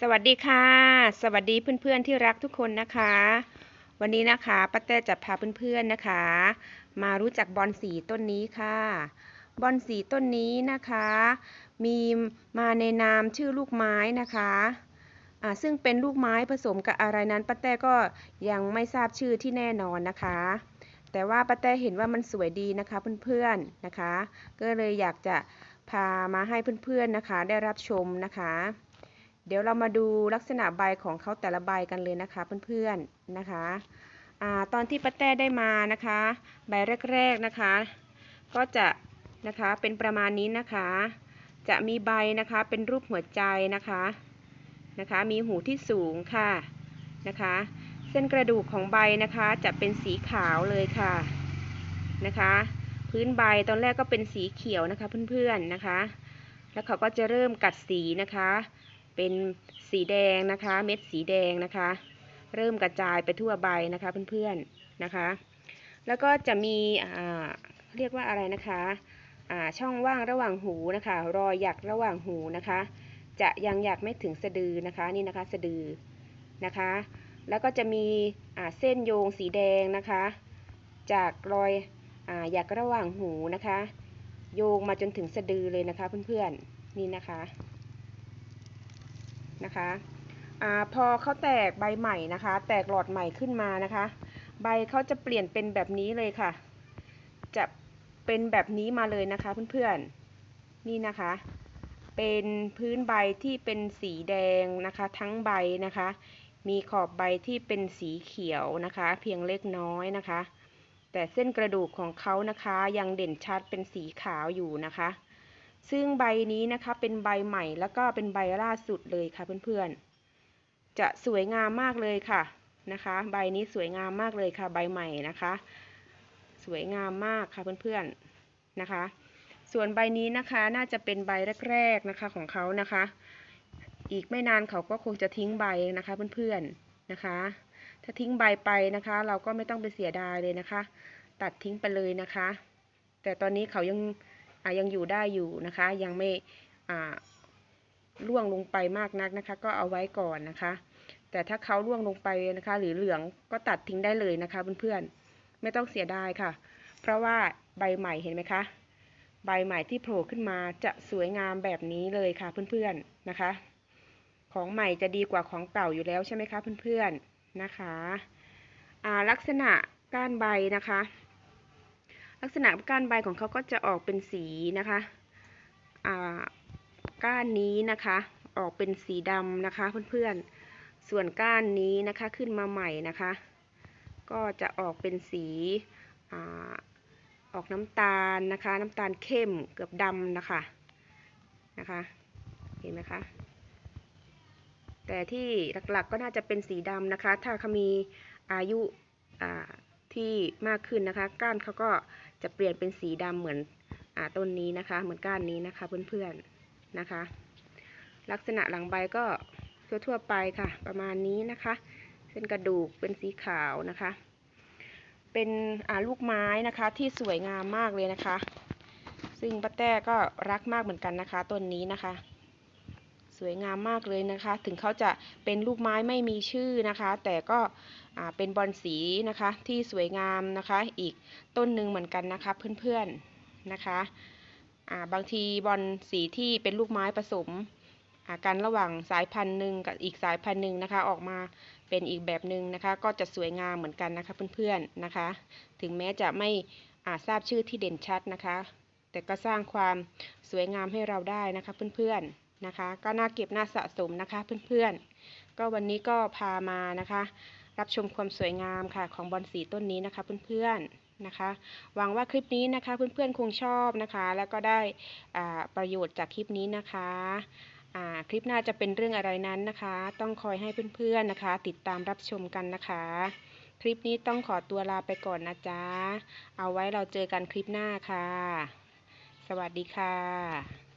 สวัสดีค่ะ สวัสดีเพื่อนๆที่รักทุกคนนะคะ วันนี้นะคะป้าแต้จะพาเพื่อนๆนะคะ มารู้จักบอนสีต้นนี้ค่ะ บอนสีต้นนี้นะคะ มีมาในนามชื่อลูกไม้นะคะอ่าซึ่งเป็นลูกไม้ผสมกับอะไรนั้นป้าแต้ก็ยังไม่ทราบชื่อที่แน่นอนนะคะ แต่ว่าป้าแต้เห็นว่ามันสวยดีนะคะเพื่อนๆนะคะ ก็เลยอยากจะพามาให้เพื่อนๆนะคะ ได้รับชมนะคะ เดี๋ยวเรามาดูลักษณะใบของเขาแต่ละใบกันเลยนะคะเพื่อนๆนะคะอตอนที่ป้าแต้ได้มานะคะ ใบแรกๆนะคะ ก็จะนะคะเป็นประมาณนี้นะคะ จะมีใบนะคะเป็นรูปหัวใจนะคะนะคะ มีหูที่สูงค่ะนะคะ เส้นกระดูกของใบนะคะจะเป็นสีขาวเลยค่ะนะคะ พื้นใบตอนแรกก็เป็นสีเขียวนะคะเพื่อนๆนะคะ แล้วเขาก็จะเริ่มกัดสีนะคะ เป็นสีแดงนะคะ เม็ดสีแดงนะคะ เริ่มกระจายไปทั่วใบนะคะเพื่อนๆนะคะ แล้วก็จะมีเรียกว่าอะไรนะคะช่องว่างระหว่างหูนะคะ รอยหยักระหว่างหูนะคะ จะยังหยักไม่ถึงสะดือนะคะนี่นะคะสะดือนะคะ แล้วก็จะมีเส้นโยงสีแดงนะคะ จากรอยอหยักระหว่างหูนะคะ โยงมาจนถึงสะดือเลยนะคะเพื่อนๆนี่นะคะ นะคะอาพอเขาแตกใบใหม่นะคะ แตกหลอดใหม่ขึ้นมานะคะ ใบเขาจะเปลี่ยนเป็นแบบนี้เลยค่ะ จะเป็นแบบนี้มาเลยนะคะเพื่อนๆนี่นะคะ เป็นพื้นใบที่เป็นสีแดงนะคะ ทั้งใบนะคะ มีขอบใบที่เป็นสีเขียวนะคะ เพียงเล็กน้อยนะคะ แต่เส้นกระดูกของเขานะคะยังเด่นชัดเป็นสีขาวอยู่นะคะ ซึ่งใบนี้นะคะเป็นใบใหม่แล้วก็เป็นใบล่าสุดเลยค่ะเพื่อนๆ จะสวยงามมากเลยค่ะนะคะ ใบนี้สวยงามมากเลยค่ะ ใบใหม่นะคะ สวยงามมากค่ะเพื่อนๆนะคะ ส่วนใบนี้นะคะน่าจะเป็นใบแรกๆนะคะของเขานะคะ อีกไม่นานเขาก็คงจะทิ้งใบนะคะเพื่อนๆนะคะ ถ้าทิ้งใบไปนะคะ เราก็ไม่ต้องไปเสียดายเลยนะคะ ตัดทิ้งไปเลยนะคะ แต่ตอนนี้เขายัง ยังอยู่ได้อยู่นะคะ ยังไม่อ่วงลงไปมากนักนะคะ ก็เอาไว้ก่อนนะคะ แต่ถ้าเขาร่วงลงไปนะคะ หรือเหลืองก็ตัดทิ้งได้เลยนะคะเพื่อนๆไม่ต้องเสียดายค่ะ เพราะว่าใบใหม่เห็นไหมคะ ใบใหม่ที่โผล่ขึ้นมาจะสวยงามแบบนี้เลยค่ะเพื่อนๆนะคะ ของใหม่จะดีกว่าของเก่าอยู่แล้วใช่ไหมคะเพื่อนๆนะคะลักษณะก้านใบนะคะ ลักษณะก้านใบของเขาก็จะออกเป็นสีนะคะอ่าก้านนี้นะคะ ออกเป็นสีดำนะคะเพื่อนๆ ส่วนก้านนี้นะคะขึ้นมาใหม่นะคะ ก็จะออกเป็นสีอาออกน้ำตาลนะคะ น้ำตาลเข้มเกือบดำนะคะนะคะ เห็นไหมคะ แต่ที่หลักๆก็น่าจะเป็นสีดำนะคะ ถ้าเขามีอายุที่มากขึ้นนะคะ ก้านเขาก็ จะเปลี่ยนเป็นสีดำเหมือนอต้นนี้นะคะ เหมือนก้านนี้นะคะเพื่อนๆนะคะ ลักษณะหลังใบก็ทั่วๆไปค่ะ ประมาณนี้นะคะ เส้นกระดูกเป็นสีขาวนะคะ เป็นลูกไม้นะคะที่สวยงามมากเลยนะคะ ซึ่งป้าแต้ก็รักมากเหมือนกันนะคะต้นนี้นะคะ สวยงามมากเลยนะคะ ถึงเขาจะเป็นลูกไม้ไม่มีชื่อนะคะ แต่ก็เป็นบอลสีนะคะที่สวยงามนะคะ อีกต้นหนึ่งเหมือนกันนะคะเพื่อนๆนะคะบางทีบอลสีที่เป็นลูกไม้ผสมกันระหว่างสายพันธุ์หนึ่งกับอีกสายพันธุ์หนึ่งนะคะ ออกมาเป็นอีกแบบหนึ่งนะคะ ก็จะสวยงามเหมือนกันนะคะเพื่อนๆนะคะ ถึงแม้จะไม่ทราบชื่อที่เด่นชัดนะคะ แต่ก็สร้างความสวยงามให้เราได้นะคะเพื่อนๆ นะคะ ก็น่าเก็บน่าสะสมนะคะเพื่อนๆ ก็วันนี้ก็พามานะคะ รับชมความสวยงามค่ะของบอลสีต้นนี้นะคะเพื่อนๆนะคะ หวังว่าคลิปนี้นะคะเพื่อนๆคงชอบนะคะ แล้วก็ได้ประโยชน์จากคลิปนี้นะคะคลิปหน้าจะเป็นเรื่องอะไรนั้นนะคะ ต้องคอยให้เพื่อนๆนะคะ ติดตามรับชมกันนะคะ คลิปนี้ต้องขอตัวลาไปก่อนนะจ๊ะ เอาไว้เราเจอกันคลิปหน้าค่ะ สวัสดีค่ะ